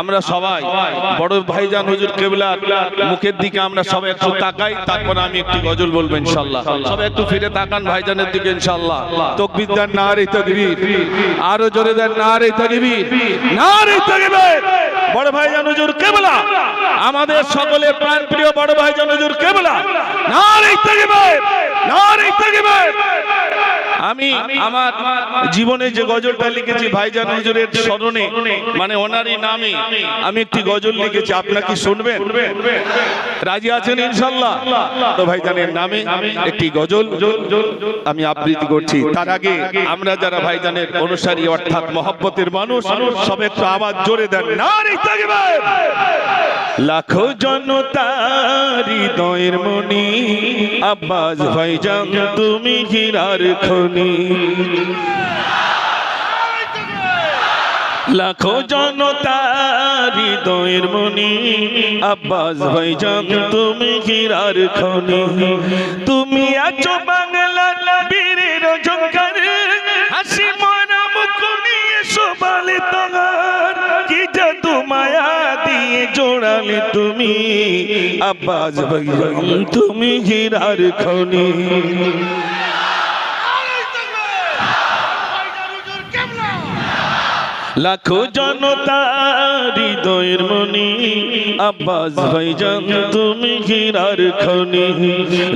আমরা সবাই বড় ভাইজান হুজুর কেবলা মুখের দিকে আমরা সবাই একটু তাকাই, তারপর আমি একটি গজল বলব ইনশাল্লাহ সবাই একটু ফিরে তাকান ভাইজানের দিকে ইনশাল্লাহ তকবির দেন না রে তকবির, আরও জোরে দেন না রে তকবির না রে তকবির। বড় ভাইজান হুজুর কেবলা, আমাদের সকলের প্রাণ প্রিয় বড় ভাইজান হুজুর কেবলা না রে তকবির না রে তকবির। আমি আমার জীবনে যে গজলটা লিখেছি ভাইজান হুজুরের স্মরণে মানে ওনারই নামে আমি একটি গজল লিখেছি আপনার কি শুনবেন? রাজি আছেন ইনশাল্লাহ? তো ভাইজানের নামে একটি গজল আমি আবৃত্তি করছি। তার আগে আমরা যারা ভাইজানের অনুসারী অর্থাৎ মহব্বতের মানুষ সব একটু আওয়াজ জোরে দেন। নারী লাখো জনতা হৃদয়ের মনি। আব্বাস ভাইজান তুমি হীরার খনি। লাখো জনতা হৃদয়ের মনি। আব্বাস ভাইজান তুমি হীরার খনি। তুমি আছো জোড়ালে তুমি আব্বাস ভাইজান তুমি হীরার খনি। লাখো জনতা হৃদয়ের মনি আব্বাস ভাইজান তুমি হীরার খনি।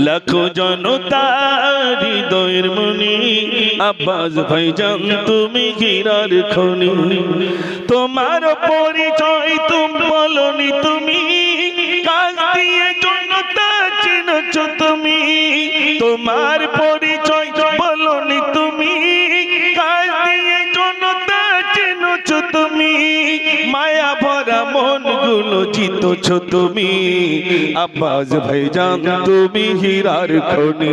লাখো জনতা হৃদয়ের মনি আব্বাস ভাইজান তুমি হীরার খনি। তোমার পরিচয় তুমি বলনি তুমি? কাজ দিয়ে জনতা চিনছ তুমি? তোমার পরিচয় বলনি তুমি? কাজ দিয়ে জনতা চিনছ তুমি? মায়া ভরা মনগুলো জিতছ তুমি? আব্বাস ভাইজান, তুমি হীরার খনি।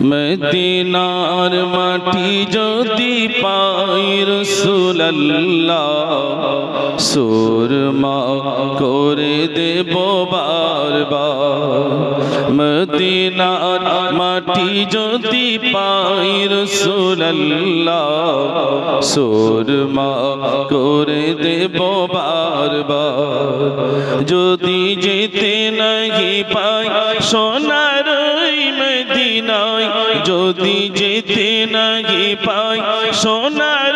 মদিনার মাটি যদি পাই রসুল্লাহ সুরমা করে দেব বারবার। মদিনার মাটি যদি পাই রসুল্লাহ সুরমা করে দেব বারবার। যদি যেতে নাহি পাই সোনার মদিনায় যদি যেতে নাহি পাই, সোনার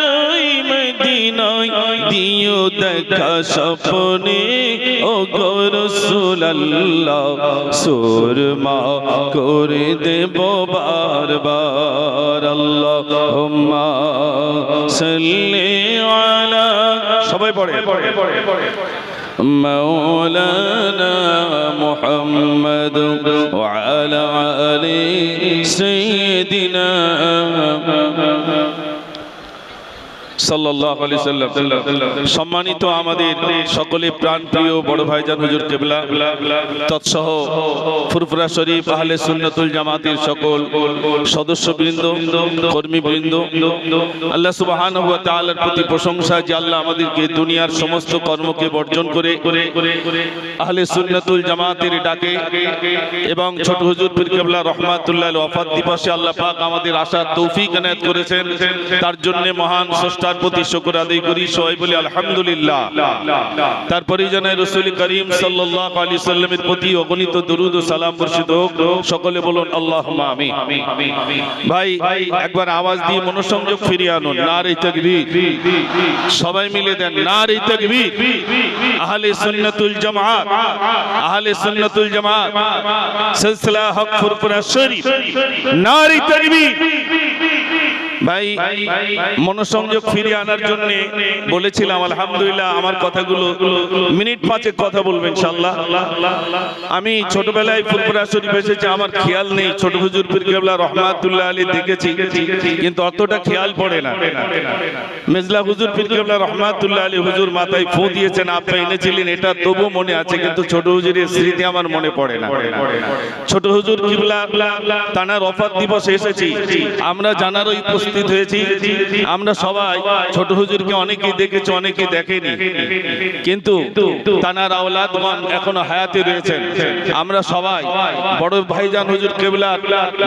মদিনায় দিও দেখা স্বপ্নে। ও গরসুল্লাহ সুরমা করে দেব বারবার আল্লাহুম্মা সাল্লি আলা সবাই পড়ে। مولانا محمد وعلى آل سيدنا সম্মানিত আমাদের সকলে প্রাণ প্রিয় বড় ভাইজান হুজুর কেবলা, তৎসহ ফুরফুরা শরীফ আহলে সুন্নাতুল জামাতের সকল সদস্যবৃন্দ, কর্মীবৃন্দ, আল্লাহ সুবহানাহু ওয়া তাআলার প্রতি প্রশংসা যে আল্লাহ আমাদেরকে দুনিয়ার সমস্ত কর্মকে বর্জন করে আহলে সুন্নাতুল জামাতের ডাকে এবং ছোট হুজুর পীর কেবলা রহমাতুল্লাহ ওয়াফাত দিবসে আল্লাহ পাক আমাদের আশার তৌফিক করেছেন। তার জন্য মহান স্রষ্টার প্রতি শুকর আদায় করি, সবাই বলি আলহামদুলিল্লাহ। তারপরে জানাই রসুল করিম সাল্লাল্লাহু আলাইহি সাল্লামের প্রতি অগণিত দরুদ ও সালাম বর্ষিত হোক। সকলে বলুন, আল্লাহুম্মা আমিন। ভাই, একবার আওয়াজ দিয়ে মনোসংযোগ ফিরিয়ে আনুন। নারে তাকবীর। সবাই মিলে দেন, নারে তাকবীর। আহলে সুন্নাতুল জামাত আহলে সুন্নাতুল জামাত সিলসিলা হক ফুরফুরা শরীফ। নারে তাকবীর। ভাই, মনোসংযোগ ফিরিয়ে আনার জন্য বলেছিলাম, আলহামদুলিল্লাহ, আমার কথাগুলো মিনিট পাঁচে কথা বলবেন, ইনশাআল্লাহ। আমি ছোটবেলায় ফুরফুরা শরীফ এসেছি, আমার খেয়াল নেই, ছোট হুজুর পীর কেবলা রহমাতুল্লাহ আলী দেখেছি, কিন্তু অতটা খেয়াল পড়ে না। মেজলা হুজুর পীর কেবলা রহমাতুল্লাহ আলী হুজুর মাথায় ফু দিয়েছেন, আপনি এনেছিলেন, এটা তবু মনে আছে, কিন্তু ছোট হুজুরের স্মৃতি আমার মনে পড়ে না। ছোট হুজুর কিবলা, তানার অফার দিবস এসেছি, আমরা জানারও উপস্থিত হয়েছি। আমরা সবাই ছোট হুজুরকে অনেকেই দেখেছি, অনেকেই দেখেনি। কিন্তু তানার আওলাদগণ এখনও হায়াতে রয়েছেন। আমরা সবাই বড় ভাইজান হুজুর কেবলা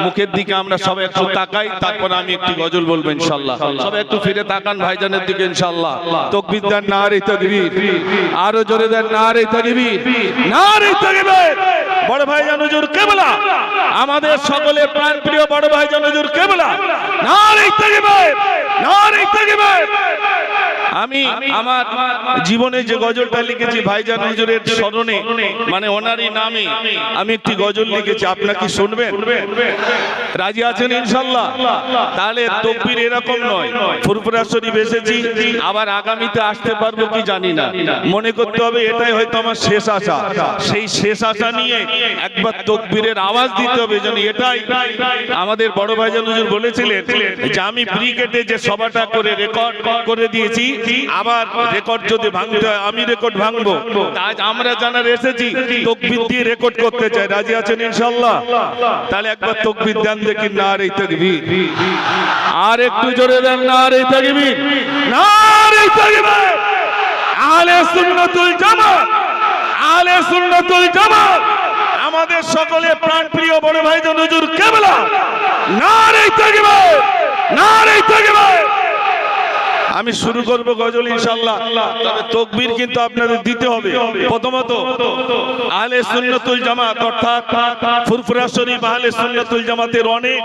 মুখের দিকে আমরা সবাই একটু তাকাই, তারপর আমি একটি গজল বলব ইনশাল্লাহ। সবাই একটু ফিরে তাকান ভাইজানের দিকে ইনশাল্লাহ। তকবির দেন না রে তকবীর, আরও জোরে দেন না রে তকবীর না রে তকবীর। বড় ভাই জানুজুর কেবলা। আমাদের সকলে প্রাণ প্রিয় বড় ভাই জানুজুর কেবলা। নারী রে নারী তকবীর আমি আমার জীবনে যে গজলটা লিখেছি ভাইজান হুজুরের স্মরণে মানে ওনারই নামে আমি একটি গজল লিখেছি, আপনার কি শুনবেন? রাজি আছেন ইনশাল্লাহ? তাহলে তকবির এরকম নয়, ফুরফুরা শরীফ এসেছি, আবার আগামীতে আসতে পারব কি জানি না। মনে করতে হবে এটাই হয়তো আমার শেষ আশা। সেই শেষ আশা নিয়ে একবার তকবীরের আওয়াজ দিতে হবে যেন এটাই আমাদের বড় ভাইজান হুজুর বলেছিলেন যে আমি ব্রিগেডে যে সভাটা করে রেকর্ড করে দিয়েছি আবার রেকর্ড যদি ভাঙতে হয় আমি রেকর্ড ভাঙবো। আজ আমরা জানার এসেছি তকবির দিয়ে রেকর্ড করতে চাই। রাজি আছেন ইনশাল্লাহ? তাহলে একবার তকবির দেন দেখি না রে তকবির। আর একটু জোরে দেন না রে তকবির। না রে তকবির। আলে সুন্নাতুল জামাত আলে সুন্নাতুল জামাত। আমাদের সকলে প্রাণ প্রিয় বড় ভাইজান হুজুর কেবলা। না রে তকবির না রে তকবির। আমি শুরু করব গজল ইনশাআল্লাহ। তবে তকবীর কিন্তু আপনাদের দিতে হবে। প্রথমত, আহলে সুন্নাতুল জামাত, অর্থাৎ ফুরফুরা শরীফ আহলে সুন্নাতুল জামাতের অনেক,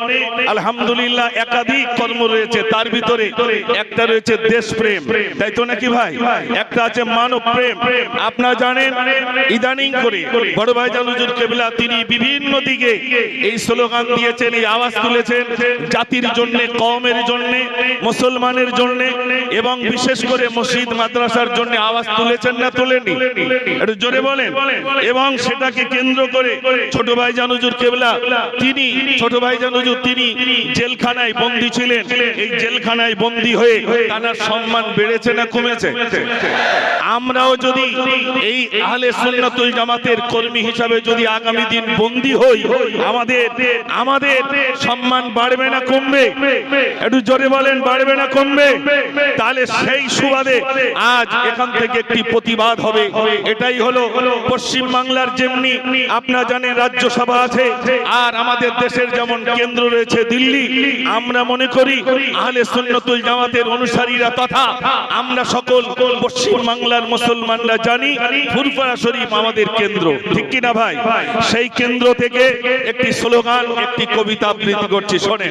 আলহামদুলিল্লাহ, একাধিক কর্ম রয়েছে। তার ভিতরে একটা রয়েছে দেশপ্রেম। তাই তো নাকি ভাই? একটা আছে মানব প্রেম। আপনারা জানেন, ইদানিং করে বড় ভাই জানুজুর কেবলা, তিনি বিভিন্ন দিকে এই স্লোগান দিয়েছেন, এই আওয়াজ তুলেছেন, জাতির জন্য, কওমের জন্য, মুসলমানের জন্য। এবং বিশেষ করে মসজিদ মাদ্রাসার জন্য আওয়াজ তুলেছেন না তুলেনি? একটু জোরে বলেন। এবং সেটাকে কেন্দ্র করে ছোট ভাই জানুজুর কেবলা, তিনি, ছোট ভাই জানুজুর তিনি জেলখানায় বন্দী ছিলেন। এই জেলখানায় বন্দী হয়ে তার সম্মান বেড়েছে না কমেছে? আমরাও যদি এই আহলে সুন্নাতুল জামাতের কর্মী হিসাবে যদি আগামী দিন বন্দী হই, আমাদের আমাদের সম্মান বাড়বে না কমবে? একটু জোরে বলেন, বাড়বে না কমবে? তাহলে সেই সুবাদে আজ এখান থেকে একটি প্রতিবাদ হবে। এটাই হলো পশ্চিম বাংলার যেমনি আপনারা জানেন রাজ্যসভা আছে, আর আমাদের দেশের যেমন কেন্দ্র রয়েছে দিল্লি, আমরা মনে করি আহলে সুন্নতুল জামাতের অনুসারীরা তথা আমরা সকল পশ্চিম বাংলার মুসলমানরা জানি ফুরফুরা শরীফ আমাদের কেন্দ্র। ঠিক কি না ভাই? সেই কেন্দ্র থেকে একটি স্লোগান, একটি কবিতা আবৃত্তি করছি শোনে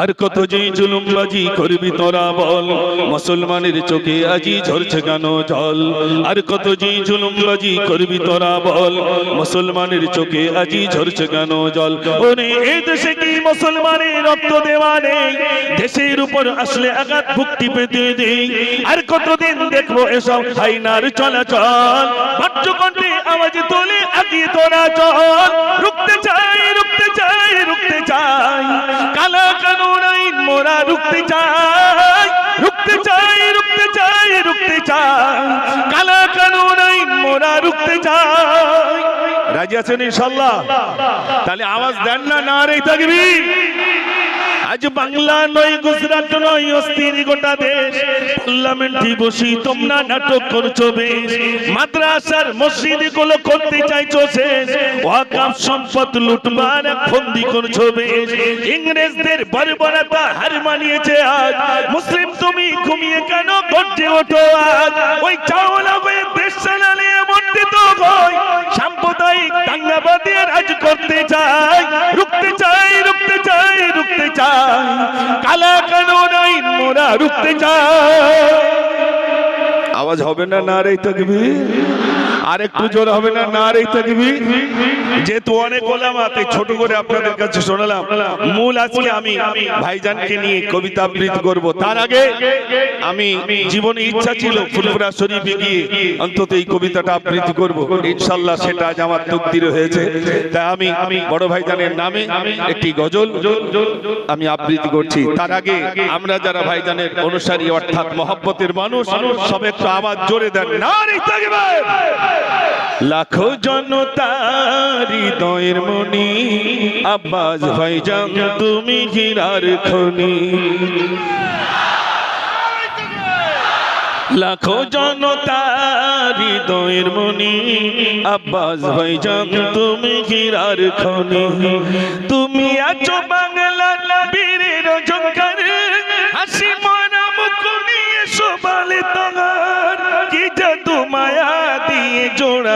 আর কত যে জুলুমবাজি করবি তোরা বল মুসলমানের চোখে আজি ঝরছে কেন জল? আর কত যে জুলুমবাজি করবি তোরা বল? মুসলমানের চোখে আজি ঝরছে কেন জল? ওরে এই দেশে কি মুসলমানের রক্ত দেওয়া নেই? দেশের উপর আসলে আঘাত ভুক্তি পেতে দেই আর কতদিন দেখব এসব হাইনার চলাচল? ভাট্যকণ্ঠে আওয়াজ তোলে আগিয়ে তোরা চল। রুখতে চাই রুখতে চাই রুখতে চাই। কালা কানুন আইন মোরা রুখতে চাই। রুখতে চাই। কালো কানুন নাই মোরা রুখতে চাই। রাজি আছেন ইনশাল্লাহ? তাহলে আওয়াজ দেন না না রে তাকবীর। আজ বাংলা নয়, গুজরাট নয়, অস্থির গোটা দেশ। পার্লামেন্টে বসি তোমরা নাটক করছ বেশ। মাদ্রাসার মসজিদগুলো করতে চাইছো শেষ। ওয়াকাফ সম্পদ লুটবার ফন্দি করছ বেশ। ইংরেজদের বর্বরতা হার মানিয়েছে আজ। মুসলিম তুমি ঘুমিয়ে কেন গর্জে ওঠো আজ? ওই চাওলা হয়ে দেশ চালালে এমনটি তো হয়। সাম্প্রদায়িক দাঙ্গাবাদী রাজ করতে চাই। রুখতে চাই রুখতে চাই চাই কালা কানুন আইন মোরা রুখতে চাই। আওয়াজ হবে না না রে তকবীর? আর একটু জোর হবে না না রে তাকবীর যেহেতু অনেক ওলামা, তাই ছোট করে আপনাদের কাছে শোনালাম। মূল আজকে আমি ভাইজানকে নিয়ে কবিতা আবৃত্তি করব। তার আগে আমি জীবনে ইচ্ছা ছিল ফুলপুরা শরীফে গিয়ে অন্তত এই কবিতাটা আবৃত্তি করব। ইনশাআল্লাহ সেটা আজ আমার তকদির হয়েছে। তাই আমি বড় ভাইজানের নামে একটি গজল আমি আবৃত্তি করছি। তার আগে আমরা যারা ভাইজানের অনুসারী, অর্থাৎ মহব্বতের মানুষ সব একটু আওয়াজ জোরে দেন। নারী তাকবীর লাখো জনতা হৃদয়ের মনি আব্বাস ভাই ভাইজান তুমি হীরার খনি। লাখো জনতা হৃদয়ের মনি আব্বাস ভাই ভাইজান তুমি হীরার খনি। তুমি আছো বাংলার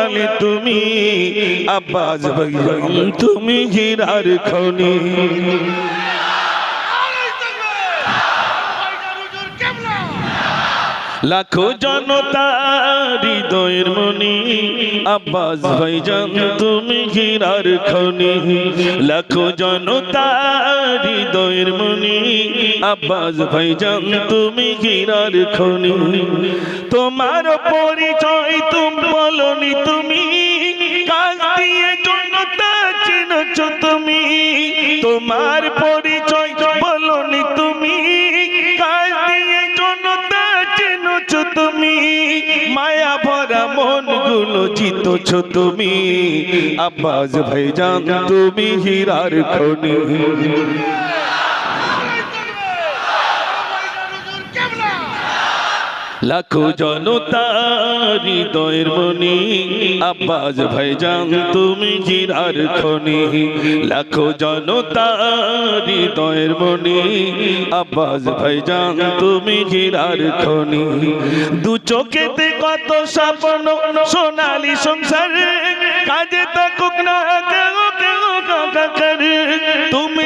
জোড়ালে তুমি আব্বাস তুমি হিরার খনি। লাখো জনতা হৃদয়ের মনি। আব্বাস ভাইজান তুমি হীরার খনি। লাখো জনতা হৃদয়ের মনি। আব্বাস ভাইজান তুমি হীরার খনি। তোমার পরিচয় তুমি বলনি, তুমি গুলো ছো তুমি। আব্বাস ভাইজান তুমি হীরার খনি। লাখো জনতা হৃদয়ের মনি। আব্বাস ভাইজান, তুমি হীরার খনি। লাখো জনতা হৃদয়ের মনি। আব্বাস ভাইজান, তুমি হীরার খনি। দু চোখেতে কত স্বপ্ন, সোনালি সংসারে কাজে থাকুক না কেউ কেউ। তুমি